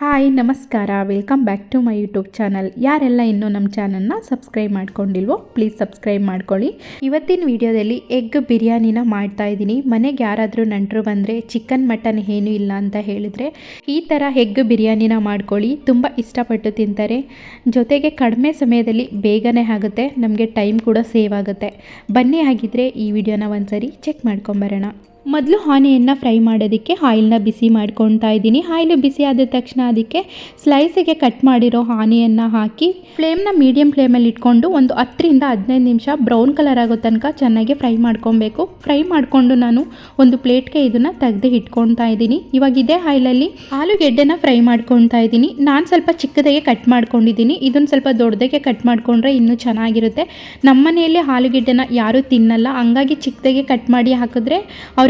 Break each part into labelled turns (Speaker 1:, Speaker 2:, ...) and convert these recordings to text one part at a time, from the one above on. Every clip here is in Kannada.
Speaker 1: ಹಾಯ್, ನಮಸ್ಕಾರ. Welcome back to my YouTube channel ಯಾರೆಲ್ಲ ಇನ್ನೂ ನಮ್ಮ ಚಾನಲ್ನ ಸಬ್ಸ್ಕ್ರೈಬ್ ಮಾಡ್ಕೊಂಡಿಲ್ವೋ ಪ್ಲೀಸ್ ಸಬ್ಸ್ಕ್ರೈಬ್ ಮಾಡ್ಕೊಳ್ಳಿ. ಇವತ್ತಿನ ವಿಡಿಯೋದಲ್ಲಿ ಎಗ್ ಬಿರಿಯಾನಿನ ಮಾಡ್ತಾ ಇದ್ದೀನಿ. ಮನೆಗೆ ಯಾರಾದರೂ ನೆಂಟರು ಬಂದರೆ ಚಿಕನ್ ಮಟನ್ ಏನೂ ಇಲ್ಲ ಅಂತ ಹೇಳಿದರೆ, ಈ ಥರ ಎಗ್ ಬಿರಿಯಾನಿನ ಮಾಡ್ಕೊಳ್ಳಿ. ತುಂಬ ಇಷ್ಟಪಟ್ಟು ತಿಂತಾರೆ. ಜೊತೆಗೆ ಕಡಿಮೆ ಸಮಯದಲ್ಲಿ ಬೇಗನೆ ಆಗುತ್ತೆ. ನಮಗೆ ಟೈಮ್ ಕೂಡ ಸೇವ್ ಆಗುತ್ತೆ. ಬನ್ನಿ ಆಗಿದ್ದರೆ ಈ ವಿಡಿಯೋನ ಒಂದ್ಸರಿ ಚೆಕ್ ಮಾಡ್ಕೊಂಬರೋಣ. ಮೊದಲು ಆನೆಯನ್ನು ಫ್ರೈ ಮಾಡೋದಕ್ಕೆ ಆಯಿಲ್ನ ಬಿಸಿ ಮಾಡ್ಕೊತಾ ಇದ್ದೀನಿ. ಆಯಿಲು ಬಿಸಿ ಆದ ತಕ್ಷಣ ಅದಕ್ಕೆ ಸ್ಲೈಸಿಗೆ ಕಟ್ ಮಾಡಿರೋ ಆನೆಯನ್ನು ಹಾಕಿ ಫ್ಲೇಮ್ನ ಮೀಡಿಯಮ್ ಫ್ಲೇಮಲ್ಲಿ ಇಟ್ಕೊಂಡು ಒಂದು ಹತ್ತರಿಂದ ಹದಿನೈದು ನಿಮಿಷ ಬ್ರೌನ್ ಕಲರ್ ಆಗೋ ತನಕ ಚೆನ್ನಾಗಿ ಫ್ರೈ ಮಾಡ್ಕೊಬೇಕು ಫ್ರೈ ಮಾಡಿಕೊಂಡು ನಾನು ಒಂದು ಪ್ಲೇಟ್ಗೆ ಇದನ್ನು ತೆಗೆದು ಇಟ್ಕೊತಾ ಇದ್ದೀನಿ. ಇವಾಗ ಇದೇ ಆಯಿಲಲ್ಲಿ ಆಲೂಗೆಡ್ಡೆನ ಫ್ರೈ ಮಾಡ್ಕೊತಾ ಇದ್ದೀನಿ. ನಾನು ಸ್ವಲ್ಪ ಚಿಕ್ಕದಾಗೆ ಕಟ್ ಮಾಡ್ಕೊಂಡಿದ್ದೀನಿ. ಇದನ್ನು ಸ್ವಲ್ಪ ದೊಡ್ಡದಾಗೆ ಕಟ್ ಮಾಡಿಕೊಂಡ್ರೆ ಇನ್ನೂ ಚೆನ್ನಾಗಿರುತ್ತೆ. ನಮ್ಮ ಮನೆಯಲ್ಲಿ ಆಲೂಗೆಡ್ಡೆನ ಯಾರೂ ತಿನ್ನಲ್ಲ. ಹಂಗಾಗಿ ಚಿಕ್ಕದಾಗೆ ಕಟ್ ಮಾಡಿ ಹಾಕಿದ್ರೆ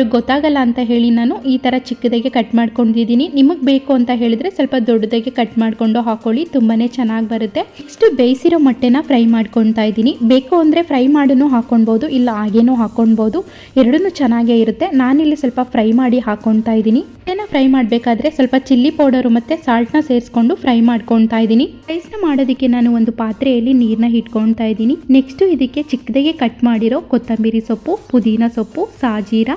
Speaker 1: ಅವ್ರಿಗೆ ಗೊತ್ತಾಗಲ್ಲ ಅಂತ ಹೇಳಿ ನಾನು ಈ ಥರ ಚಿಕ್ಕದಾಗೆ ಕಟ್ ಮಾಡ್ಕೊಂಡಿದ್ದೀನಿ. ನಿಮಗೆ ಬೇಕು ಅಂತ ಹೇಳಿದರೆ ಸ್ವಲ್ಪ ದೊಡ್ಡದಾಗೆ ಕಟ್ ಮಾಡಿಕೊಂಡು ಹಾಕೊಳ್ಳಿ. ತುಂಬಾ ಚೆನ್ನಾಗಿ ಬರುತ್ತೆ. ನೆಕ್ಸ್ಟ್ ಬೇಯಿಸಿರೋ ಮೊಟ್ಟೆನ ಫ್ರೈ ಮಾಡ್ಕೊತಾ ಇದ್ದೀನಿ. ಬೇಕು ಅಂದರೆ ಫ್ರೈ ಮಾಡೂ ಹಾಕೊಳ್ಬೋದು ಇಲ್ಲ ಹಾಗೇನೂ ಹಾಕೊಳ್ಬೋದು ಎರಡೂ ಚೆನ್ನಾಗೇ ಇರುತ್ತೆ. ನಾನಿಲ್ಲಿ ಸ್ವಲ್ಪ ಫ್ರೈ ಮಾಡಿ ಹಾಕೊತಾ ಇದ್ದೀನಿ. ಮೊಟ್ಟೆನ ಫ್ರೈ ಮಾಡಬೇಕಾದ್ರೆ ಸ್ವಲ್ಪ ಚಿಲ್ಲಿ ಪೌಡರು ಮತ್ತು ಸಾಲ್ಟ್ನ ಸೇರಿಸ್ಕೊಂಡು ಫ್ರೈ ಮಾಡ್ಕೊತಾ ಇದ್ದೀನಿ. ರೈಸ್ನ ಮಾಡೋದಕ್ಕೆ ನಾನು ಒಂದು ಪಾತ್ರೆಯಲ್ಲಿ ನೀರನ್ನ ಇಟ್ಕೊತಾ ಇದ್ದೀನಿ. ನೆಕ್ಸ್ಟು ಇದಕ್ಕೆ ಚಿಕ್ಕದಾಗೆ ಕಟ್ ಮಾಡಿರೋ ಕೊತ್ತಂಬರಿ ಸೊಪ್ಪು, ಪುದೀನ ಸೊಪ್ಪು, ಸಾಜೀರ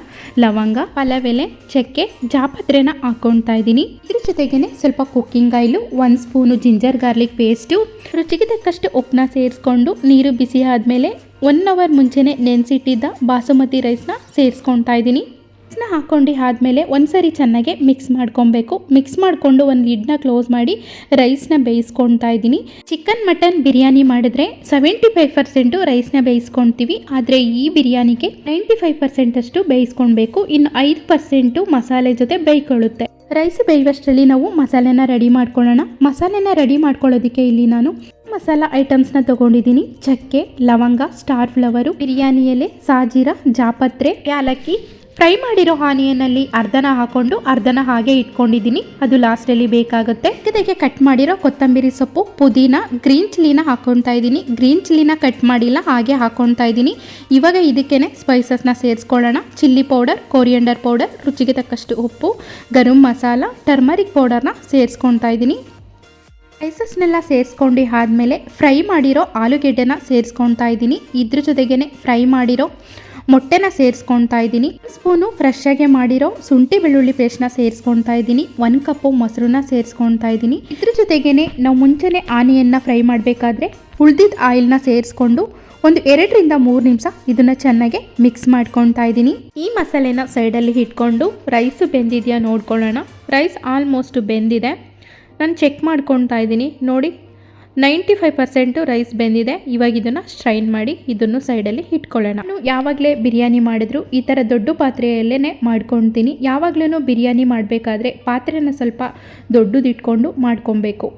Speaker 1: ಲವಂಗ, ಪಲವೆಲೆ, ಚಕ್ಕೆ, ಜಾಪತ್ರೆನ ಹಾಕೊಳ್ತಾ ಇದ್ದೀನಿ. ಇದ್ರ ಜೊತೆಗೇನೆ ಸ್ವಲ್ಪ ಕುಕ್ಕಿಂಗ್ ಆಯಿಲು, ಒಂದು ಸ್ಪೂನು ಜಿಂಜರ್ ಗಾರ್ಲಿಕ್ ಪೇಸ್ಟು. ರುಚಿಗೆ ತಕ್ಕಷ್ಟು ಉಪ್ಪನ್ನ ಸೇರಿಸ್ಕೊಂಡು ನೀರು ಬಿಸಿ ಆದಮೇಲೆ ಒನ್ ಅವರ್ ಮುಂಚೆನೆ ನೆನೆಸಿಟ್ಟಿದ್ದ ಬಾಸುಮತಿ ರೈಸ್ನ ಸೇರಿಸ್ಕೊಳ್ತಾ ಇದ್ದೀನಿ. ರೈಸ್ನ ಹಾಕ್ಕೊಂಡು ಆದಮೇಲೆ ಒಂದ್ಸರಿ ಚೆನ್ನಾಗಿ ಮಿಕ್ಸ್ ಮಾಡ್ಕೊಬೇಕು. ಮಿಕ್ಸ್ ಮಾಡಿಕೊಂಡು ಒಂದು ಲಿಡ್ನ ಕ್ಲೋಸ್ ಮಾಡಿ ರೈಸ್ನ ಬೇಯಿಸ್ಕೊತಾ ಇದ್ದೀನಿ. ಚಿಕನ್ ಮಟನ್ ಬಿರಿಯಾನಿ ಮಾಡಿದ್ರೆ ಸೆವೆಂಟಿ ಫೈವ್ ಪರ್ಸೆಂಟು ರೈಸ್ನ ಬೇಯಿಸ್ಕೊಳ್ತೀವಿ. ಆದರೆ ಈ ಬಿರಿಯಾನಿಗೆ ನೈಂಟಿ ಫೈವ್ ಪರ್ಸೆಂಟಷ್ಟು ಬೇಯಿಸ್ಕೊಳ್ಬೇಕು. ಇನ್ನು ಐದು ಪರ್ಸೆಂಟು ಮಸಾಲೆ ಜೊತೆ ಬೇಯ್ಕೊಳ್ಳುತ್ತೆ. ರೈಸ್ ಬೇಯುವಷ್ಟರಲ್ಲಿ ನಾವು ಮಸಾಲೆನ ರೆಡಿ ಮಾಡ್ಕೊಳ್ಳೋಣ. ಮಸಾಲೆನ ರೆಡಿ ಮಾಡ್ಕೊಳ್ಳೋದಕ್ಕೆ ಇಲ್ಲಿ ನಾನು ಮಸಾಲ ಐಟಮ್ಸ್ನ ತಗೊಂಡಿದ್ದೀನಿ. ಚಕ್ಕೆ, ಲವಂಗ ಸ್ಟಾರ್ ಫ್ಲವರು ಬಿರಿಯಾನಿ ಎಲೆ ಸಾಜೀರ, ಜಾಪತ್ರೆ, ಯಾಲಕ್ಕಿ ಫ್ರೈ ಮಾಡಿರೋ ಆನಿಯನ್ನಲ್ಲಿ ಅರ್ಧನ ಹಾಕೊಂಡು ಅರ್ಧನ ಹಾಗೆ ಇಟ್ಕೊಂಡಿದ್ದೀನಿ. ಅದು ಲಾಸ್ಟಲ್ಲಿ ಬೇಕಾಗುತ್ತೆ. ಇದಕ್ಕೆ ಕಟ್ ಮಾಡಿರೋ ಕೊತ್ತಂಬರಿ ಸೊಪ್ಪು, ಪುದೀನ, ಗ್ರೀನ್ ಚಿಲ್ಲಿನ ಹಾಕೊತಾ ಇದ್ದೀನಿ. ಗ್ರೀನ್ ಚಿಲ್ಲಿನ ಕಟ್ ಮಾಡಿಲ್ಲ, ಹಾಗೆ ಹಾಕೊತಾ ಇದ್ದೀನಿ. ಇವಾಗ ಇದಕ್ಕೇನೆ ಸ್ಪೈಸಸ್ನ ಸೇರಿಸ್ಕೊಳ್ಳೋಣ. ಚಿಲ್ಲಿ ಪೌಡರ್, ಕೋರಿಯಂಡರ್ ಪೌಡರ್, ರುಚಿಗೆ ತಕ್ಕಷ್ಟು ಉಪ್ಪು, ಗರಂ ಮಸಾಲ, ಟರ್ಮರಿಕ್ ಪೌಡರ್ನ ಸೇರಿಸ್ಕೊತಾ ಇದ್ದೀನಿ. ಸ್ಪೈಸಸ್ನೆಲ್ಲ ಸೇರಿಸ್ಕೊಂಡು ಆದಮೇಲೆ ಫ್ರೈ ಮಾಡಿರೋ ಆಲೂಗೆಡ್ಡೆನ ಸೇರಿಸ್ಕೊತಾ ಇದ್ದೀನಿ. ಇದ್ರ ಜೊತೆಗೇ ಫ್ರೈ ಮಾಡಿರೋ ಮೊಟ್ಟೆನ ಸೇರಿಸ್ಕೊಳ್ತಾ ಇದ್ದೀನಿ. ಸ್ಪೂನು ಫ್ರೆಶ್ ಆಗಿ ಮಾಡಿರೋ ಶುಂಠಿ ಬೆಳ್ಳುಳ್ಳಿ ಪೇಸ್ಟ್ನ ಸೇರಿಸ್ಕೊಳ್ತಾ ಇದ್ದೀನಿ. ಒಂದು ಕಪ್ಪು ಮೊಸರನ್ನ ಸೇರಿಸ್ಕೊಳ್ತಾ ಇದ್ದೀನಿ. ಇದ್ರ ಜೊತೆಗೇನೆ ನಾವು ಮುಂಚೆನೇ ಆನಿಯನ್ನ ಫ್ರೈ ಮಾಡಬೇಕಾದ್ರೆ ಉಳ್ದಿದ್ದ ಆಯಿಲ್ನ ಸೇರಿಸ್ಕೊಂಡು ಒಂದು ಎರಡರಿಂದ ಮೂರು ನಿಮಿಷ ಇದನ್ನು ಚೆನ್ನಾಗಿ ಮಿಕ್ಸ್ ಮಾಡ್ಕೊಳ್ತಾ ಇದ್ದೀನಿ. ಈ ಮಸಾಲೆನ ಸೈಡಲ್ಲಿ ಇಟ್ಕೊಂಡು ರೈಸು ಬೆಂದಿದೆಯಾ ನೋಡ್ಕೊಳ್ಳೋಣ. ರೈಸ್ ಆಲ್ಮೋಸ್ಟ್ ಬೆಂದಿದೆ. ನಾನು ಚೆಕ್ ಮಾಡ್ಕೊತಾ ಇದ್ದೀನಿ. ನೋಡಿ ನೈಂಟಿ ಫೈವ್ ಪರ್ಸೆಂಟು ರೈಸ್ ಬೆಂದಿದೆ. ಇವಾಗ ಇದನ್ನು ಸ್ಟ್ರೈನ್ ಮಾಡಿ ಇದನ್ನು ಸೈಡಲ್ಲಿ ಇಟ್ಕೊಳ್ಳೋಣ. ನಾನು ಯಾವಾಗಲೇ ಬಿರಿಯಾನಿ ಮಾಡಿದ್ರು ಈ ಥರ ದೊಡ್ಡ ಪಾತ್ರೆಯಲ್ಲೇ ಮಾಡ್ಕೊತೀನಿ ಯಾವಾಗಲೂ ಬಿರಿಯಾನಿ ಮಾಡಬೇಕಾದ್ರೆ ಪಾತ್ರೆನ ಸ್ವಲ್ಪ ದೊಡ್ಡದು ಇಟ್ಕೊಂಡು ಮಾಡ್ಕೊಬೇಕು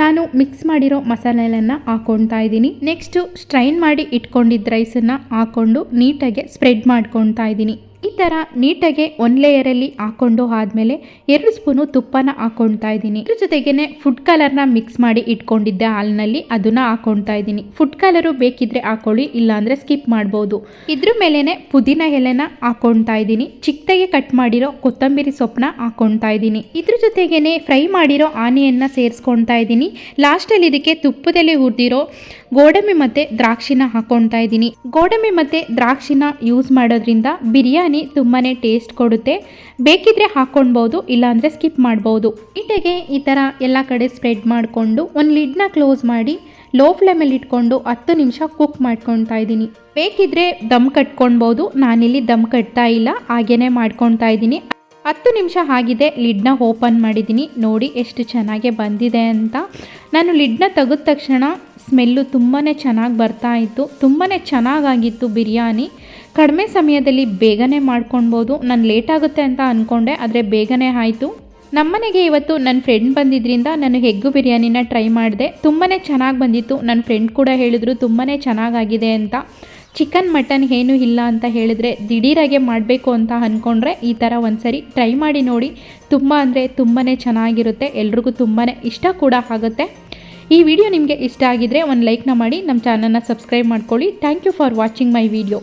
Speaker 1: ನಾನು ಮಿಕ್ಸ್ ಮಾಡಿರೋ ಮಸಾಲೆಗಳನ್ನು ಹಾಕ್ಕೊಳ್ತಾ ಇದ್ದೀನಿ. ನೆಕ್ಸ್ಟು ಸ್ಟ್ರೈನ್ ಮಾಡಿ ಇಟ್ಕೊಂಡಿದ್ದ ರೈಸನ್ನು ಹಾಕ್ಕೊಂಡು ನೀಟಾಗಿ ಸ್ಪ್ರೆಡ್ ಮಾಡ್ಕೊತಾ ಇದ್ದೀನಿ. ಈ ಥರ ನೀಟಾಗಿ ಒನ್ ಲೇಯರಲ್ಲಿ ಹಾಕ್ಕೊಂಡು ಆದಮೇಲೆ ಎರಡು ಸ್ಪೂನು ತುಪ್ಪನ ಹಾಕ್ಕೊಳ್ತಾ ಇದ್ದೀನಿ. ಇದ್ರ ಜೊತೆಗೇ ಫುಡ್ ಕಲರ್ನ ಮಿಕ್ಸ್ ಮಾಡಿ ಇಟ್ಕೊಂಡಿದ್ದೆ ಹಾಲಿನಲ್ಲಿ, ಅದನ್ನು ಹಾಕ್ಕೊಳ್ತಾ ಇದ್ದೀನಿ. ಫುಡ್ ಕಲರು ಬೇಕಿದ್ರೆ ಹಾಕೊಳ್ಳಿ, ಇಲ್ಲಾಂದರೆ ಸ್ಕಿಪ್ ಮಾಡ್ಬೋದು. ಇದ್ರ ಮೇಲೇ ಪುದೀನ ಎಲೆನ ಹಾಕ್ಕೊಳ್ತಾ ಇದ್ದೀನಿ. ಚಿಕ್ಕದಾಗಿ ಕಟ್ ಮಾಡಿರೋ ಕೊತ್ತಂಬರಿ ಸೊಪ್ಪನ್ನ ಹಾಕ್ಕೊಳ್ತಾ ಇದ್ದೀನಿ. ಇದ್ರ ಜೊತೆಗೇನೆ ಫ್ರೈ ಮಾಡಿರೋ ಆನಿಯನ್ನ ಸೇರಿಸ್ಕೊಳ್ತಾ ಇದ್ದೀನಿ. ಲಾಸ್ಟಲ್ಲಿ ಇದಕ್ಕೆ ತುಪ್ಪದಲ್ಲಿ ಹುರಿದಿರೋ ಗೋಡಂಬಿ ಮತ್ತು ದ್ರಾಕ್ಷಿನ ಹಾಕ್ಕೊಳ್ತಾ ಇದ್ದೀನಿ. ಗೋಡಂಬಿ ಮತ್ತು ದ್ರಾಕ್ಷಿನ ಯೂಸ್ ಮಾಡೋದ್ರಿಂದ ಬಿರಿಯಾನಿ ತುಂಬಾ ಟೇಸ್ಟ್ ಕೊಡುತ್ತೆ. ಬೇಕಿದ್ರೆ ಹಾಕ್ಕೊಳ್ಬೋದು ಇಲ್ಲಾಂದರೆ ಸ್ಕಿಪ್ ಮಾಡ್ಬೋದು. ಇಟೆಗೆ ಈ ಥರ ಎಲ್ಲ ಕಡೆ ಸ್ಪ್ರೆಡ್ ಮಾಡಿಕೊಂಡು, ಒಂದು ಲಿಡ್ನ ಕ್ಲೋಸ್ ಮಾಡಿ ಲೋ ಫ್ಲೇಮಲ್ಲಿ ಇಟ್ಕೊಂಡು ಹತ್ತು ನಿಮಿಷ ಕುಕ್ ಮಾಡ್ಕೊತಾ ಇದ್ದೀನಿ. ಬೇಕಿದ್ರೆ ದಮ್ ಕಟ್ಕೊಳ್ಬೋದು ನಾನಿಲ್ಲಿ ದಮ್ ಕಟ್ತಾ ಇಲ್ಲ ಹಾಗೇ ಮಾಡ್ಕೊತಾ ಇದ್ದೀನಿ. ಹತ್ತು ನಿಮಿಷ ಆಗಿದೆ ಲಿಡ್ನ ಓಪನ್ ಮಾಡಿದ್ದೀನಿ. ನೋಡಿ ಎಷ್ಟು ಚೆನ್ನಾಗೆ ಬಂದಿದೆ ಅಂತ. ನಾನು ಲಿಡ್ನ ತೆಗೆದ ತಕ್ಷಣ ಸ್ಮೆಲ್ಲು ತುಂಬಾ ಚೆನ್ನಾಗಿ ಬರ್ತಾ ಇತ್ತು. ತುಂಬಾ ಚೆನ್ನಾಗಾಗಿತ್ತು ಬಿರಿಯಾನಿ. ಕಡಿಮೆ ಸಮಯದಲ್ಲಿ ಬೇಗನೆ ಮಾಡ್ಕೊಳ್ಬೋದು. ನಾನು ಲೇಟ್ ಆಗುತ್ತೆ ಅಂತ ಅಂದ್ಕೊಂಡೆ ಆದರೆ ಬೇಗನೆ ಆಯಿತು. ನಮ್ಮನೆಗೆ ಇವತ್ತು ನನ್ನ ಫ್ರೆಂಡ್ ಬಂದಿದ್ದರಿಂದ ನಾನು ಹೆಗ್ಗು ಬಿರಿಯಾನಿನ ಟ್ರೈ ಮಾಡಿದೆ. ತುಂಬಾ ಚೆನ್ನಾಗಿ ಬಂದಿತ್ತು. ನನ್ನ ಫ್ರೆಂಡ್ ಕೂಡ ಹೇಳಿದ್ರು ತುಂಬಾ ಚೆನ್ನಾಗಾಗಿದೆ ಅಂತ. ಚಿಕನ್, ಮಟನ್ ಏನೂ ಇಲ್ಲ ಅಂತ ಹೇಳಿದರೆ ದಿಢೀರಾಗೆ ಮಾಡಬೇಕು ಅಂತ ಅಂದ್ಕೊಂಡ್ರೆ ಈ ಥರ ಒಂದ್ಸರಿ ಟ್ರೈ ಮಾಡಿ ನೋಡಿ. ತುಂಬ ಅಂದರೆ ತುಂಬಾ ಚೆನ್ನಾಗಿರುತ್ತೆ. ಎಲ್ರಿಗೂ ತುಂಬಾ ಇಷ್ಟ ಕೂಡ ಆಗುತ್ತೆ. ಈ ವಿಡಿಯೋ ನಿಮಗೆ ಇಷ್ಟ ಆಗಿದ್ರೆ ಒಂದು ಲೈಕ್ನ ಮಾಡಿ. ನಮ್ಮ ಚಾನಲ್ನ ಸಬ್ಸ್ಕ್ರೈಬ್ ಮಾಡ್ಕೊಳ್ಳಿ. Thank you for watching my video